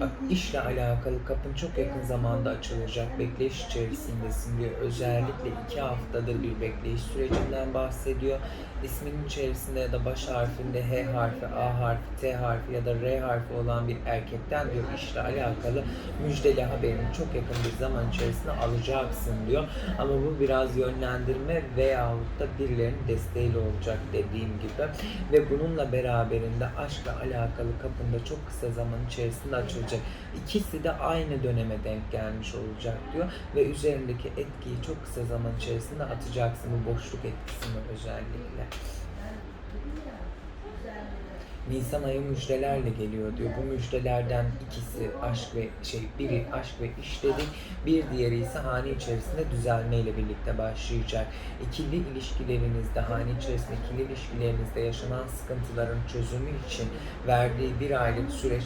Bak işle alakalı kapın çok yakın zamanda açılacak. Bekleyiş içerisindesin diyor. Özellikle iki haftadır bir bekleyiş sürecinden bahsediyor. İsminin içerisinde ya da baş harfinde H harfi, A harfi, T harfi ya da R harfi olan bir erkekten diyor işle alakalı müjdeli haberini çok yakın bir zaman içerisinde alacaksın diyor. Ama bu biraz yönlendirme veyahut da birilerinin desteğiyle olacak dediğim gibi. Ve bununla beraberinde aşkla alakalı kapında çok kısa zaman içerisinde açılacak. İkisi de aynı döneme denk gelmiş olacak diyor. Ve üzerindeki etkiyi çok kısa zaman içerisinde atacaksın bu boşluk etkisini özellikle. Nisan ayı müjdelerle geliyor diyor. Bu müjdelerden ikisi aşk ve şey biri aşk ve iş dedik. Bir diğeri ise hane içerisinde düzelme ile birlikte başlayacak. İkili ilişkilerinizde, hane içerisinde ikili ilişkilerinizde yaşanan sıkıntıların çözümü için verdiği bir aylık süreç